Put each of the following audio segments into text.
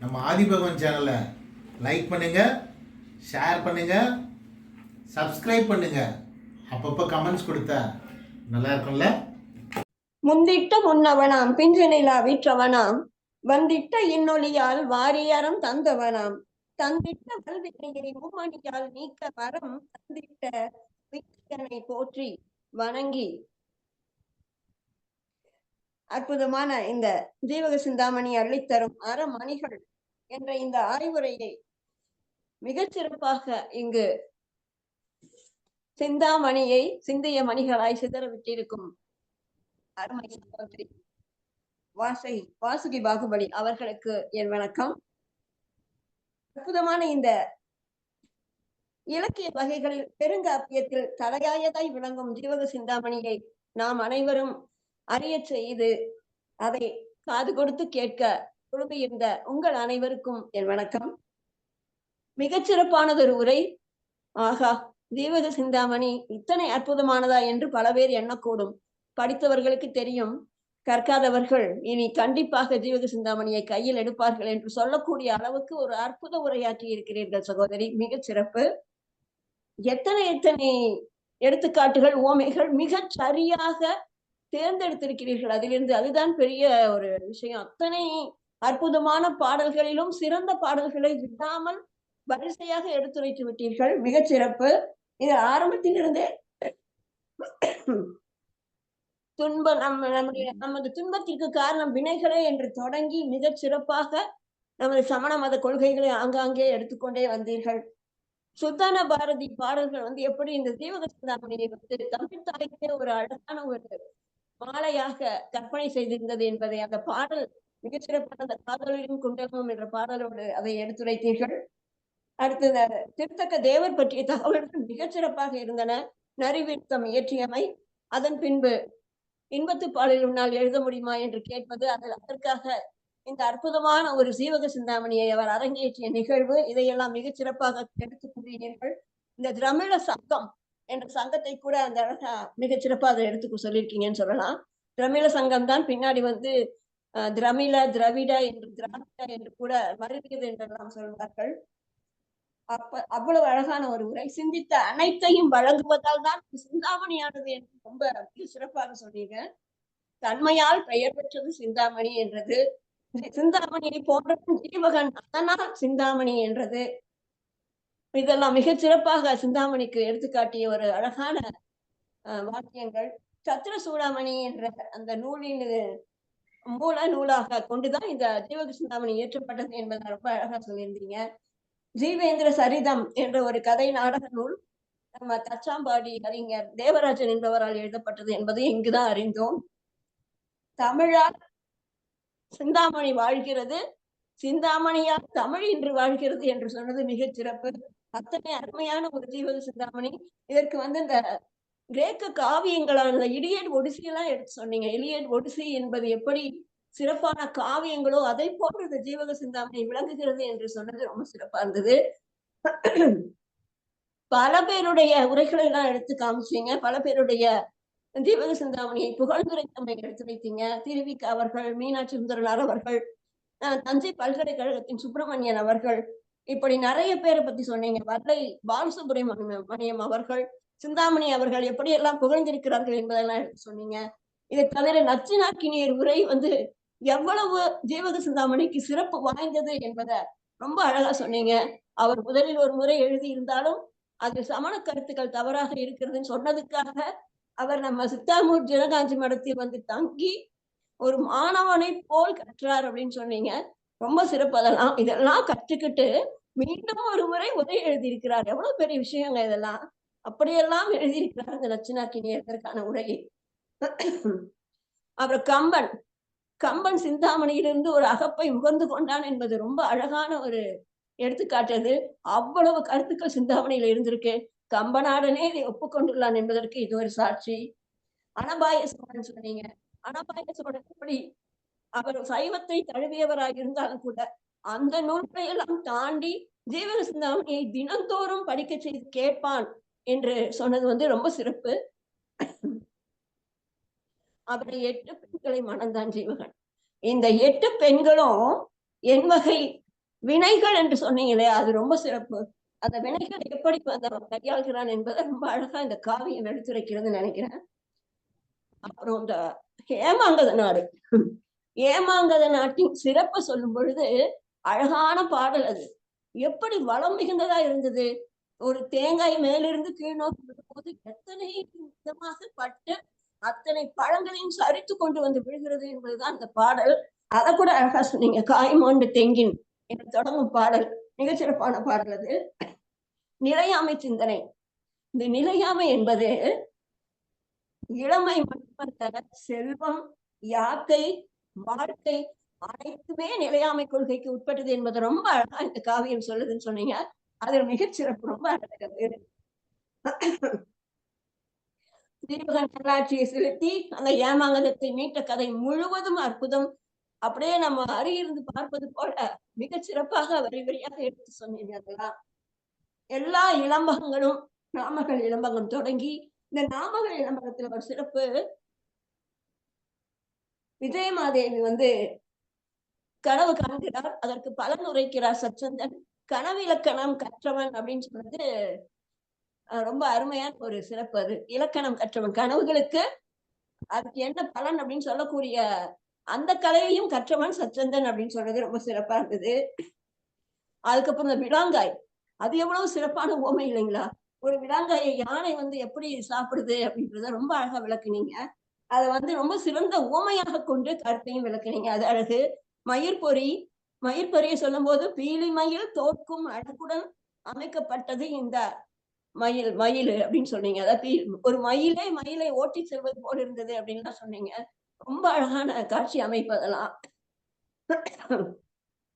நம்ம ஆதிபகவன் சேனலை லைக் பண்ணுங்கள் ஷேர் பண்ணுங்கள் சப்ஸ்கிரைப் பண்ணுங்க அப்பப்போ கமெண்ட்ஸ் கொடுத்தா நல்லா இருக்கும்ல? முந்திட்ட முன்னவனாம் பிஞ்சு நிலா வீற்றவனாம். வந்திட்ட இன்னொலியால் வாரியாரம் தந்தவனாம். தந்திட்ட வல்வினையை மும்மணியால் நீக்க வரம் தந்திட்ட விக்கனை போற்றி வணங்கி அற்புதமான இந்த தீவக சிந்தாமணி அள்ளித்தரும் அறமணிகள் என்ற இந்த ஆய்வுரையை மிகச் சிறப்பாக இங்கு சிந்தாமணியை சிந்திய மணிகளாய் சிதற விட்டிருக்கும் அருமை சகோதரி வாசை வாசுகி பாகுபலி அவர்களுக்கு என் வணக்கம். அற்புதமான இந்த இலக்கிய வகைகளில் பெருங்காப்பியத்தில் தலையாயதாய் விளங்கும் ஜீவக சிந்தாமணியை நாம் அனைவரும் அறிய செய்து அதை காது கொடுத்து கேட்க குழுமையிருந்த உங்கள் அனைவருக்கும் என் வணக்கம். மிகச் சிறப்பானதொரு உரை. ஆகா தீவக சிந்தாமணி இத்தனை அற்புதமானதா என்று பல பேர் எண்ணக்கூடும். படித்தவர்களுக்கு தெரியும் கற்காதவர்கள் இனி கண்டிப்பாக ஜீவக சிந்தாமணியை கையில் எடுப்பார்கள் என்று சொல்லக்கூடிய அளவுக்கு ஒரு அற்புத உரையாற்றி இருக்கிறீர்கள் சகோதரி. மிக சிறப்பு. எத்தனை எத்தனை எடுத்துக்காட்டுகள் ஓமைகள் மிகச் சரியாக தேர்ந்தெடுத்திருக்கிறீர்கள் அதிலிருந்து அதுதான் பெரிய ஒரு விஷயம். அத்தனை அற்புதமான பாடல்களிலும் சிறந்த பாடல்களை விடாமல் வரிசையாக எடுத்துரைத்து விட்டீர்கள். மிகச் சிறப்பு. இது ஆரம்பத்திலிருந்தே துன்பம் நம்ம நம்முடைய நமது துன்பத்திற்கு காரணம் வினைகளே என்று தொடங்கி மிகச் சிறப்பாக நமது சமண மத கொள்கைகளை ஆங்காங்கே எடுத்துக்கொண்டே வந்தீர்கள். சுத்தான பாரதி பாடல்கள் வந்து எப்படி இந்த தீவக சிந்தாமணியை வந்து தமிழ் தாய்க்கே ஒரு அழகான ஒரு மாலையாக கற்பனை செய்திருந்தது என்பதை அந்த பாடல் மிகச்சிறப்பான அந்த காதலின் குண்டகம் என்ற பாடலோடு அதை எடுத்துரைத்தீர்கள். அடுத்தது திருத்தக்க தேவர் பற்றிய தகவல்கள் மிகச் சிறப்பாக இருந்தன. நரிவிருத்தம் இயற்றியமை. அதன் பின்பு இன்பத்து பாலில் உன்னால் எழுத முடியுமா என்று கேட்பது அதில் அதற்காக இந்த அற்புதமான ஒரு சீவக சிந்தாமணியை அவர் அரங்கேற்றிய நிகழ்வு. இதையெல்லாம் மிகச் சிறப்பாக எடுத்துக் கூறினீர்கள். இந்த திரமிழ சங்கம் என்ற சங்கத்தை கூட அந்த அழகா மிக சிறப்பாக அதை எடுத்துக்க சொல்லியிருக்கீங்கன்னு சொல்லலாம். திரமிழ சங்கம் தான் பின்னாடி வந்து திரமிழ திராவிட என்று திராவிட என்று கூட மறுவியது என்றெல்லாம் சொல்வார்கள். அப்ப அவ்வளவு அழகான ஒரு உரை. சிந்தித்த அனைத்தையும் வழங்குவதால் தான் சிந்தாமணியானது என்று ரொம்ப மிக சிறப்பாக சொன்னீங்க தன்மையால் பெயர் பெற்றது சிந்தாமணி என்றது. சிந்தாமணியை போன்ற ஜீவகன் அதனால் சிந்தாமணி என்றது. இதெல்லாம் மிகச் சிறப்பாக சிந்தாமணிக்கு எடுத்துக்காட்டிய ஒரு அழகான வாக்கியங்கள். சத்திர சூடாமணி என்ற அந்த நூலின் மூல நூலாக கொண்டுதான் இந்த ஜீவக சிந்தாமணி இயற்றப்பட்டது என்பதை ரொம்ப அழகா சொல்லியிருந்தீங்க. ஜீவேந்திர சரிதம் என்ற ஒரு கதை நாடக நூல் நம்ம தச்சாம்பாடி அறிஞர் தேவராஜன் என்பவரால் எழுதப்பட்டது என்பதை இங்குதான் அறிந்தோம். தமிழால் சிந்தாமணி வாழ்கிறது. சிந்தாமணியால் தமிழ் இன்று வாழ்கிறது என்று சொன்னது மிகச் சிறப்பு. அத்தனை அருமையான ஒரு ஜீவக சிந்தாமணி. இதற்கு வந்து இந்த கிரேக்க காவியங்களான இடியட் ஒடிசி எல்லாம் எடுத்து சொன்னீங்க. இலியட் ஒடிசி என்பது எப்படி சிறப்பான காவியங்களோ அதை போன்று இந்த ஜீவக சிந்தாமணி விளங்குகிறது என்று சொன்னது ரொம்ப சிறப்பா இருந்தது. பல பேருடைய உரைகளை எல்லாம் எடுத்து காமிச்சீங்க. பல பேருடைய ஜீவக சிந்தாமணியை புகழ்ந்துரைத்தமை எடுத்து வைத்தீங்க. திருவிக்க அவர்கள் மீனாட்சி சுந்தரனார் அவர்கள் தஞ்சை பல்கலைக்கழகத்தின் சுப்பிரமணியன் அவர்கள் இப்படி நிறைய பேரை பத்தி சொன்னீங்க. வல்லை பாலசுப்ரமணியம் மணியம் அவர்கள் சிந்தாமணி அவர்கள் எப்படி எல்லாம் புகழ்ந்திருக்கிறார்கள் என்பதெல்லாம் சொன்னீங்க. இதை தவிர நச்சினாக்கினியர் உரை வந்து எவ்வளவு ஜீவக சிந்தாமணிக்கு சிறப்பு வாய்ந்தது என்பதை ரொம்ப அழகா சொன்னீங்க. அவர் முதலில் ஒரு முறை எழுதி இருந்தாலும் அது சமண கருத்துக்கள் தவறாக இருக்கிறதுன்னு சொன்னதுக்காக அவர் நம்ம சித்தாமூர் ஜனகாஞ்சி மடத்தில் வந்து தங்கி ஒரு மாணவனை போல் கற்றார் அப்படின்னு சொன்னீங்க. ரொம்ப சிறப்பு. அதெல்லாம் இதெல்லாம் கற்றுக்கிட்டு மீண்டும் ஒரு முறை உரை எழுதியிருக்கிறார். எவ்வளவு பெரிய விஷயங்க இதெல்லாம். அப்படியெல்லாம் எழுதியிருக்கிறார் இந்த நச்சினாக்கினியதற்கான உரையை. அப்புறம் கம்பன். கம்பன் சிந்தாமணியிலிருந்து ஒரு அகப்பை முகர்ந்து கொண்டான் என்பது ரொம்ப அழகான ஒரு எடுத்துக்காட்டுது அவ்வளவு கருத்துக்கள் சிந்தாமணியில இருந்திருக்கு. கம்பநாடனே இதை ஒப்புக்கொண்டுள்ளான் என்பதற்கு இது ஒரு சாட்சி. அனபாய சோழன் சொன்னீங்க. அனபாய சோழன் எப்படி அவர் சைவத்தை தழுவியவராக இருந்தாலும் கூட அந்த நூல்களை எல்லாம் தாண்டி ஜீவக சிந்தாமணியை தினந்தோறும் படிக்க செய்து கேட்பான் என்று சொன்னது வந்து ரொம்ப சிறப்பு. அவரை எட்டு பெண்களை மணந்தான் ஜீவகன். இந்த எட்டு பெண்களும் என் வகை வினைகள் என்று சொன்னீங்களே அது ரொம்ப சிறப்பு. அந்த வினைகள் எப்படி வந்து அவன் கையாள்கிறான் என்பதை ரொம்ப அழகா இந்த காவியம் எடுத்துரைக்கிறது நினைக்கிறேன். அப்புறம் இந்த ஹேமாங்கத நாடு. ஏமாங்கத நாட்டின் சிறப்பை சொல்லும் பொழுது அழகான பாடல் அது. எப்படி வளம் மிகுந்ததா இருந்தது? ஒரு தேங்காய் மேலிருந்து கீழ் நோக்கி போது எத்தனை விதமாக பட்டு அத்தனை பழங்களையும் சரித்து கொண்டு வந்து விழுகிறது என்பதுதான் அந்த பாடல். அதை கூட அழகா சொன்னீங்க. காய்மோண்டு தெங்கின் என்று தொடங்கும் பாடல். மிகச்சிறப்பான பாடல் அது. நிலையாமை சிந்தனை. இந்த நிலையாமை என்பது இளமை மட்டுமல்ல செல்வம் யாக்கை வாழ்க்கை அனைத்துமே நிலையாமை கொள்கைக்கு உட்பட்டது என்பது ரொம்ப அழகா இந்த காவியம் சொல்லுதுன்னு சொன்னீங்க. அதில் மிகச்சிறப்பு ரொம்ப அழகது தீபகன் நல்லாட்சியை செலுத்தி அந்த ஏமாங்கதத்தை மீட்ட கதை முழுவதும் அற்புதம். அப்படியே நம்ம அருகிருந்து பார்ப்பது போல மிகச் சிறப்பாக வரி வரியாக எடுத்து சொன்னீங்க அதெல்லாம் எல்லா இளம்பகங்களும் நாமகள் இளம்பகம் தொடங்கி இந்த நாமகள் இளம்பகத்துல ஒரு சிறப்பு விஜயமாதேவி வந்து கனவு காண்கிறார் அதற்கு பலன் உரைக்கிறார் சச்சந்தன். கனவு இலக்கணம் கற்றவன் அப்படின்னு சொன்னது ரொம்ப அருமையான ஒரு சிறப்பு அது. இலக்கணம் கற்றவன் கனவுகளுக்கு அதுக்கு என்ன பலன் அப்படின்னு சொல்லக்கூடிய அந்த கலையையும் கற்றவன் சச்சந்தன் அப்படின்னு சொல்றது ரொம்ப சிறப்பா இருந்தது. அதுக்கப்புறம் இந்த விடாங்காய் அது எவ்வளவு சிறப்பான ஓமை இல்லைங்களா? ஒரு விடாங்காயை யானை வந்து எப்படி சாப்பிடுது அப்படின்றத ரொம்ப அழகா விளக்குனீங்க. அதை வந்து ரொம்ப சிறந்த ஓமையாக கொண்டு கருத்தையும் விளக்குனீங்க. அது அழகு. மயிர்பொறி மயிர்பொறியை சொல்லும் போது பீலி மயில் தோற்கும் அழகுடன் அமைக்கப்பட்டது இந்த மயில் மயில் அப்படின்னு சொன்னீங்க. அதாவது ஒரு மயிலே மயிலை ஓட்டி செல்வது போல் இருந்தது அப்படின்னு சொன்னீங்க. ரொம்ப அழகான காட்சி அமைப்பு அதெல்லாம்.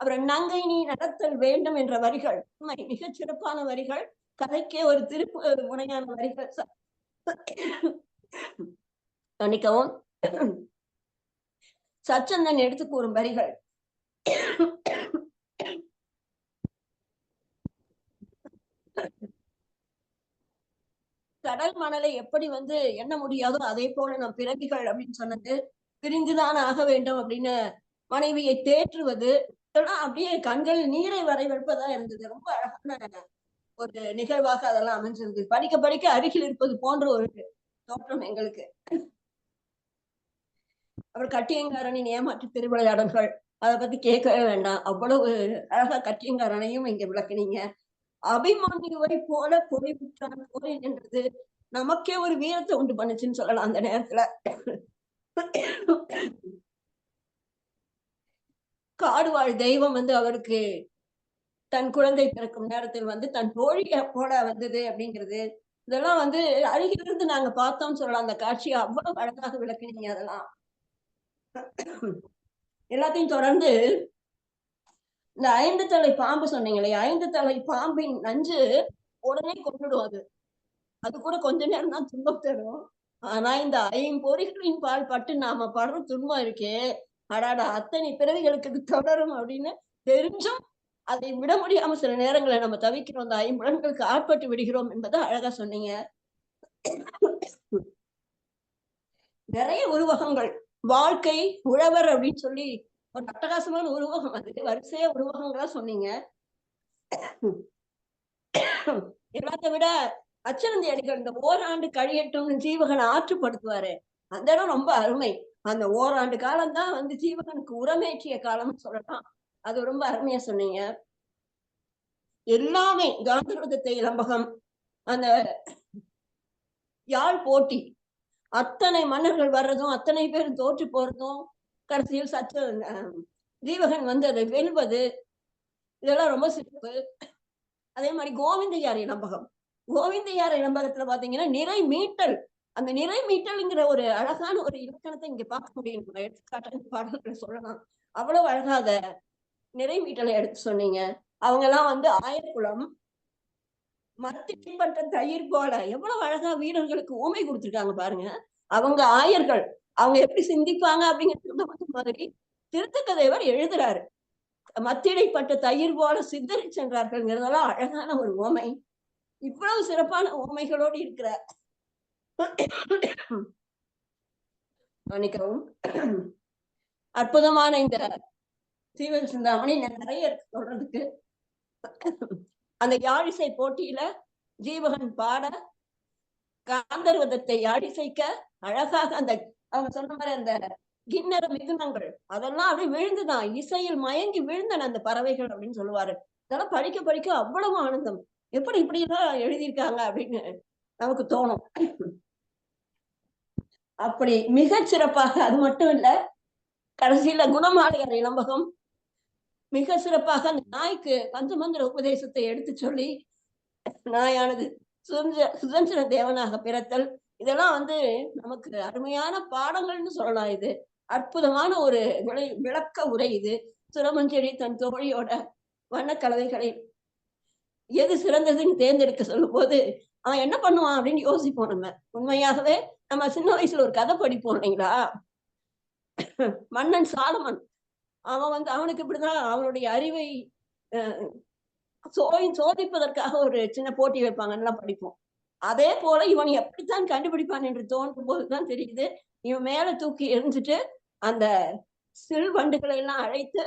அப்புறம் நங்கை நீ நடத்தல் வேண்டும் என்ற வரிகள். உண்மை மிகச் சிறப்பான வரிகள். கதைக்கே ஒரு திருப்பு முனையான வரிகள். மன்னிக்கவும் சச்சந்தன் எடுத்து கூறும் வரிகள். கடல் மணலை எப்படி வந்து எண்ண முடியாதோ அதே போல நம் பிறவிகள் அப்படின்னு சொன்னது பிரிந்துதான் ஆக வேண்டும் அப்படின்னு மனைவியை தேற்றுவது இதெல்லாம் அப்படியே கண்களில் நீரை வரை வைப்பதா இருந்தது. ரொம்ப அழகான ஒரு நிகழ்வாக அதெல்லாம் அமைஞ்சிருந்தது. படிக்க படிக்க அருகில் இருப்பது போன்ற ஒரு தோற்றம் எங்களுக்கு. அவர் கட்டியங்காரனின் ஏமாற்று திருவிளையாடல்கள். அதை பத்தி கேட்கவே வேண்டாம். அவ்வளவு அழகா கட்டியங்காரனையும் இங்க விளக்குனீங்க. அபிமன்யுவை போல பொறிவுற்றான் போரின் என்றது நமக்கே ஒரு வீரத்தை உண்டு பண்ணுச்சுன்னு சொல்லலாம் அந்த நேரத்துல. காடுவாழ் தெய்வம் வந்து அவருக்கு தன் குழந்தை பிறக்கும் நேரத்தில் வந்து தன் தோழிய போல வந்தது அப்படிங்கிறது. இதெல்லாம் வந்து அருகிலிருந்து நாங்க பார்த்தோம்னு சொல்லலாம். அந்த காட்சியை அவ்வளவு அழகாக விளக்குனீங்க அதெல்லாம். எல்லாத்தையும் தொடர்ந்து இந்த ஐந்து தலை பாம்பு சொன்னீங்களே ஐந்து தலை பாம்பின் நஞ்சு உடனே கொண்டுடும் அது அது கூட கொஞ்ச நேரம் தான் துன்பம் தரும். ஆனா இந்த ஐம்பொறிகளின் பால் பட்டு நாம படுற துன்பம் இருக்கே. அடாடா அத்தனை பிறவிகளுக்கு இது தொடரும் அப்படின்னு தெரிஞ்சும் அதை விட முடியாம சில நேரங்களை நம்ம தவிக்கிறோம். அந்த ஐம்புலன்களுக்கு ஆட்பட்டு விடுகிறோம் என்பதை அழகா சொன்னீங்க. நிறைய உருவகங்கள். வாழ்க்கை உழவர் அப்படின்னு சொல்லி ஒரு அட்டகாசமான உருவகம் அது. வரிசையா உருவகங்களா சொன்னீங்க. எல்லாத்த விட அச்சனந்தி அடிகள் இந்த ஓராண்டு கழியட்டும் ஜீவகனை ஆற்றுப்படுத்துவாரு. அந்த இடம் ரொம்ப அருமை. அந்த ஓராண்டு காலம் தான் வந்து ஜீவகனுக்கு உரமேற்றிய காலம்னு சொல்லலாம். அது ரொம்ப அருமையா சொன்னீங்க. எல்லாமே காந்தரதத்தை இளம்பகம் அந்த யாழ் போட்டி. அத்தனை மன்னர்கள் வர்றதும் அத்தனை பேர் தோற்று போறதும் கடைசியில் சற்று தீவகன் வந்து அதை வெல்வது இதெல்லாம் ரொம்ப சிறப்பு. அதே மாதிரி கோவிந்தையார் இளம்பகம். கோவிந்தையார் இளம்பகத்துல பாத்தீங்கன்னா நிறை மீட்டல். அந்த நிறை மீட்டல்ங்கிற ஒரு அழகான ஒரு இலக்கணத்தை இங்க பார்க்க முடியும். நம்ம எடுத்துக்காட்டாக பாடல்களை சொல்லலாம். அவ்வளவு அழகா நிறை மீட்டலை எடுத்து சொன்னீங்க. அவங்க எல்லாம் வந்து ஆயர்குளம் மத்திப்பட்ட தயிர் போல எவ்வளவு அழகா வீரர்களுக்கு ஊமை கொடுத்திருக்காங்க பாருங்க. அவங்க ஆயர்கள் அவங்க எப்படி சிந்திப்பாங்க அப்படிங்கிறது மாதிரி திருத்தக்கதேவர் எழுதுறாரு. மத்தியடைப்பட்ட தயிர் போல சித்தரி சென்றார்கள்ங்கிறதெல்லாம் அழகான ஒரு ஓமை இவ்வளவு சிறப்பான ஓமைகளோடு இருக்கிற மன்னிக்கவும். அற்புதமான இந்த சீவன் சிந்தாமணி நிறைய இருக்கு சொல்றதுக்கு அந்த யாழிசை போட்டியில ஜீவகன் பாட காந்தர்வதத்தை யாழிசைக்க அழகாக அந்த அவங்க சொன்ன மாதிரி அந்த கிண்ணற மிதுனங்கள் அதெல்லாம் அப்படியே விழுந்துதான். இசையில் மயங்கி விழுந்தன அந்த பறவைகள் அப்படின்னு சொல்லுவாரு. இதெல்லாம் படிக்க படிக்க அவ்வளவு ஆனந்தம். எப்படி இப்படி எல்லாம் எழுதியிருக்காங்க அப்படின்னு நமக்கு தோணும். அப்படி மிகச் சிறப்பாக அது மட்டும் இல்ல கடைசியில குணமாளிகர் இளம்பகம் மிக சிறப்பாக அந்த நாய்க்கு பஞ்சமந்திர உபதேசத்தை எடுத்து சொல்லி நாயானது சுதந்திர சுதந்திர தேவனாக பிறத்தல். இதெல்லாம் வந்து நமக்கு அருமையான பாடங்கள்னு சொல்லலாம் இது. அற்புதமான ஒரு விளை விளக்க உரை இது. சுரமஞ்சரி தன் தோழியோட வண்ணக்கலவைகளை எது சிறந்ததுன்னு தேர்ந்தெடுக்க சொல்லும் போது அவன் என்ன பண்ணுவான் அப்படின்னு யோசிப்போம் நம்ம. உண்மையாகவே நம்ம சின்ன வயசுல ஒரு கதை படிப்போம் இல்லைங்களா? மன்னன் சாலமன். அவன் வந்து அவனுக்கு இப்படிதான் அவனுடைய அறிவை அஹ், சோதிப்பதற்காக ஒரு சின்ன போட்டி வைப்பாங்க நல்லா படிப்போம். அதே போல இவன் எப்படித்தான் கண்டுபிடிப்பான் என்று தோன்றும் போதுதான் தெரியுது. இவன் மேல தூக்கி எரிஞ்சிட்டு அந்த சில் வண்டுகளை எல்லாம் அழைத்து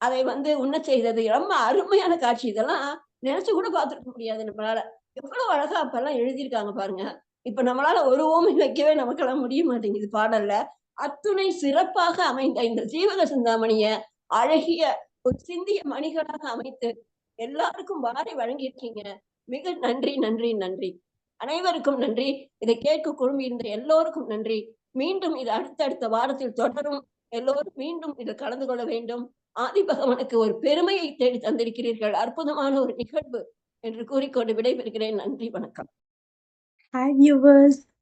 அதை வந்து உண்ண செய்தது. ரொம்ப அருமையான காட்சி. இதெல்லாம் நினைச்சு கூட பார்த்திருக்க முடியாது நம்மளால. எவ்வளவு அழகா அப்பெல்லாம் எழுதியிருக்காங்க பாருங்க. இப்ப நம்மளால ஒரு ஓமை வைக்கவே நமக்கெல்லாம் முடிய மாட்டேங்குது பாடல்ல. அத்துணை சிறப்பாக அமைந்த இந்த ஜீவக சிந்தாமணிய அழகிய ஒரு சிந்திய மணிகளாக அமைத்து எல்லாருக்கும் வாரி வழங்கியிருக்கீங்க. மிக நன்றி நன்றி நன்றி. அனைவருக்கும் நன்றி. இதை கேட்க குழுமி எல்லோருக்கும் நன்றி. மீண்டும் இது அடுத்தடுத்த வாரத்தில் தொடரும். எல்லோரும் மீண்டும் இதில் கலந்து கொள்ள வேண்டும். ஆதிபகவனுக்கு ஒரு பெருமையை தேடி தந்திருக்கிறீர்கள். அற்புதமான ஒரு நிகழ்வு என்று கூறிக்கொண்டு விடைபெறுகிறேன். நன்றி வணக்கம். ஹாய் வியூவர்ஸ்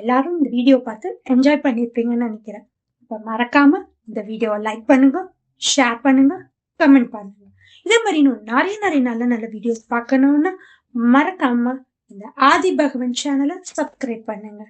எல்லாரும் இந்த வீடியோ பார்த்து என்ஜாய் பண்ணியிருப்பீங்கன்னு நினைக்கிறேன். இப்போ மறக்காம இந்த வீடியோவை லைக் பண்ணுங்க ஷேர் பண்ணுங்க கமெண்ட் பண்ணுங்க. இதே மாதிரி இன்னும் நிறைய நிறைய நல்ல நல்ல வீடியோஸ் பார்க்கணும்னா மறக்காம இந்த ஆதி பகவன் சேனலை சப்ஸ்கிரைப் பண்ணுங்க.